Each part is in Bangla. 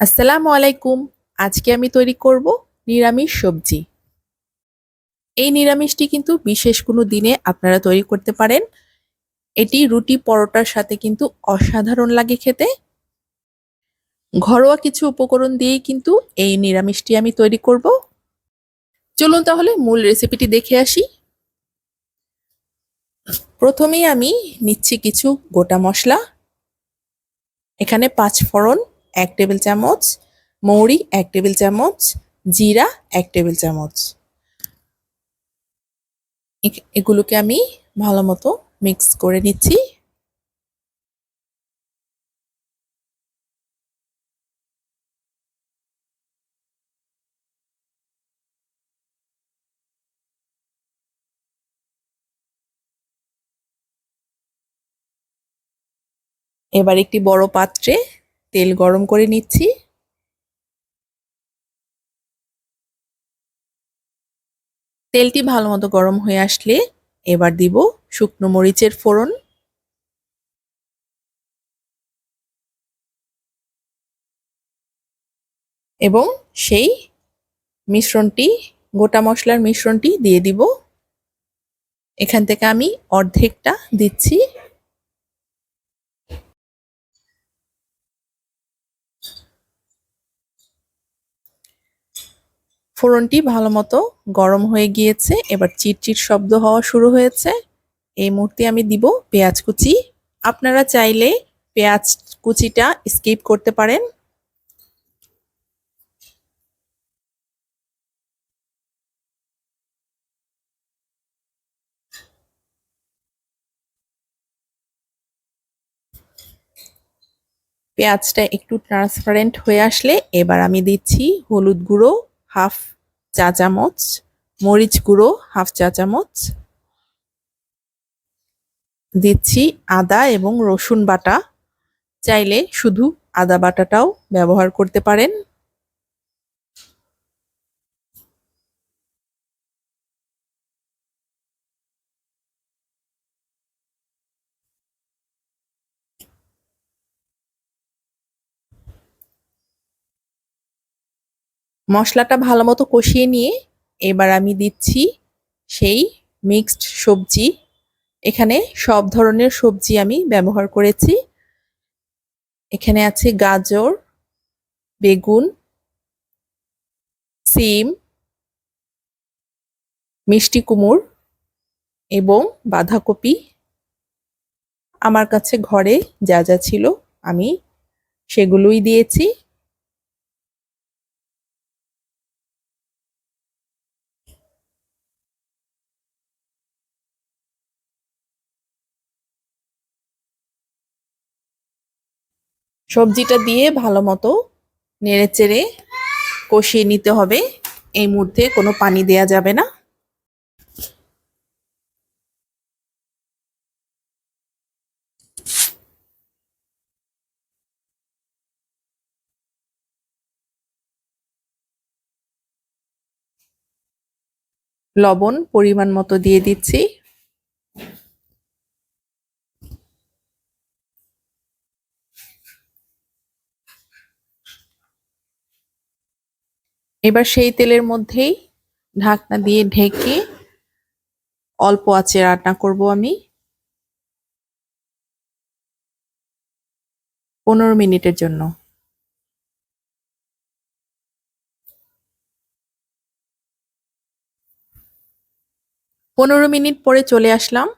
আসসালামু আলাইকুম। আজকে আমি তৈরি করব নিরামিষ সবজি। এই নিরামিষটি কিন্তু বিশেষ কোনো দিনে আপনারা তৈরি করতে পারেন। এটি রুটি পরোটার সাথে কিন্তু অসাধারণ লাগে খেতে। ঘরোয়া কিছু উপকরণ দিয়েই কিন্তু এই নিরামিষটি আমি তৈরি করব। চলুন তাহলে মূল রেসিপিটি দেখে আসি। প্রথমেই আমি নিচ্ছি কিছু গোটা মশলা। এখানে পাঁচ ফোড়ন। এক টেবিল চামচ, মৌরি এক টেবিল চামচ, জিরা এক টেবিল চামচ। এগুলোকে আমি ভালো মতো মিক্স করে নিচ্ছি। এবার একটি বড় পাত্রে তেল গরম করে নিচ্ছি। তেলটি ভালো মতো গরম হয়ে আসলে এবার দিব শুকনো মরিচের ফোড়ন। এবং সেই মিশ্রণটি, গোটা মশলার মিশ্রণটি দিয়ে দিব। এখান থেকে আমি অর্ধেকটা দিচ্ছি। ফোড়নটি ভালো মতো গরম হয়ে গিয়েছে। এবার চিটচিট শব্দ হওয়া শুরু হয়েছে। এই মুহূর্তে আমি দিব পেঁয়াজ কুচি। আপনারা চাইলে পেঁয়াজ কুচিটা স্কিপ করতে পারেন। পেঁয়াজটা একটু ট্রান্সপারেন্ট হয়ে আসলে এবার আমি দিচ্ছি হলুদ গুঁড়ো। হাফ চা চামচ, মরিচ গুঁড়ো, হাফ চা চামচ। দিচ্ছি আদা এবং রসুন বাটা। চাইলে শুধু আদা বাটাটাও ব্যবহার করতে পারেন। মশলাটা ভালো মতো কষিয়ে নিয়ে এবার আমি দিচ্ছি সেই মিক্সড সবজি। এখানে সব ধরনের সবজি আমি ব্যবহার করেছি। এখানে আছে গাজর, বেগুন, সিম, মিষ্টি কুমড় এবং বাঁধাকপি। আমার কাছে ঘরে যা যা ছিল আমি সেগুলোই দিয়েছি। সবজিটা দিয়ে ভালো মতো নেড়ে চেড়ে কষিয়ে নিতে হবে। এই মুহূর্তে কোনো পানি দেয়া যাবে না। লবণ পরিমাণ মতো দিয়ে দিচ্ছি। এবার সেই তেলের মধ্যেই ঢাকনা দিয়ে ঢেকে অল্প আঁচে রান্না করব আমি। পনেরো মিনিটের জন্য। পনেরো মিনিট পরে চলে আসলাম।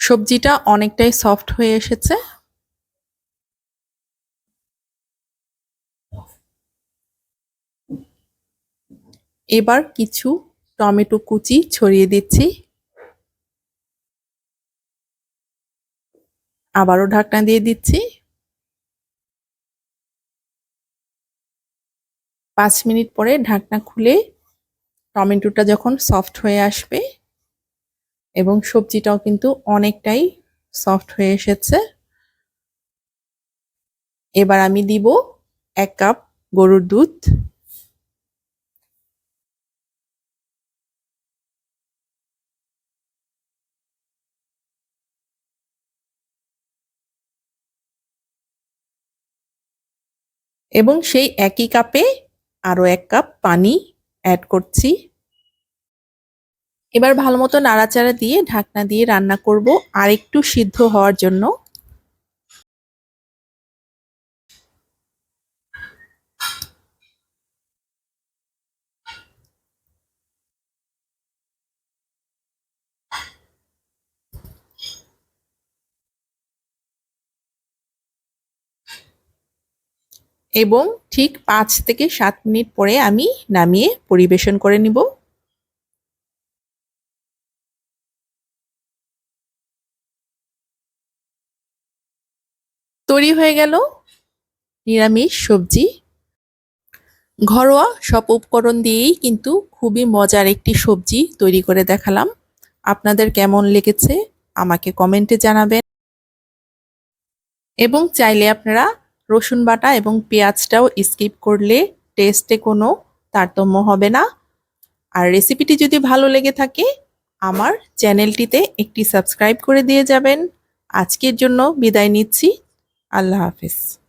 সবজিটা অনেকটাই সফট হয়ে এসেছে। এবার কিছু টমেটো কুচি ছড়িয়ে দিচ্ছি। আবারও ঢাকনা দিয়ে দিচ্ছি। পাঁচ মিনিট পরে ঢাকনা খুলে টমেটোটা যখন সফট হয়ে আসবে এবং সবজিটাও কিন্তু অনেকটাই সফট হয়ে এসেছে, এবার আমি দিব এক কাপ গরুর দুধ। এবং সেই একই কাপে আরও এক কাপ পানি অ্যাড করছি। এবার ভালো মতো নাড়াচাড়া দিয়ে ঢাকনা দিয়ে রান্না করব আর একটু সিদ্ধ হওয়ার জন্য। এবং ঠিক পাঁচ থেকে সাত মিনিট পরে আমি নামিয়ে পরিবেশন করে নিব। তৈরি হয়ে গেল নিরামিষ সবজি। ঘরোয়া সব উপকরণ দিয়েই কিন্তু খুবই মজার একটি সবজি তৈরি করে দেখালাম। আপনাদের কেমন লেগেছে আমাকে কমেন্টে জানাবেন। এবং চাইলে আপনারা রসুন বাটা এবং পেঁয়াজটাও স্কিপ করলে টেস্টে কোনো তারতম্য হবে না। আর রেসিপিটি যদি ভালো লেগে থাকে, আমার চ্যানেলটিতে একটি সাবস্ক্রাইব করে দিয়ে যাবেন। আজকের জন্য বিদায় নিচ্ছি। আল্লাহ হাফিজ।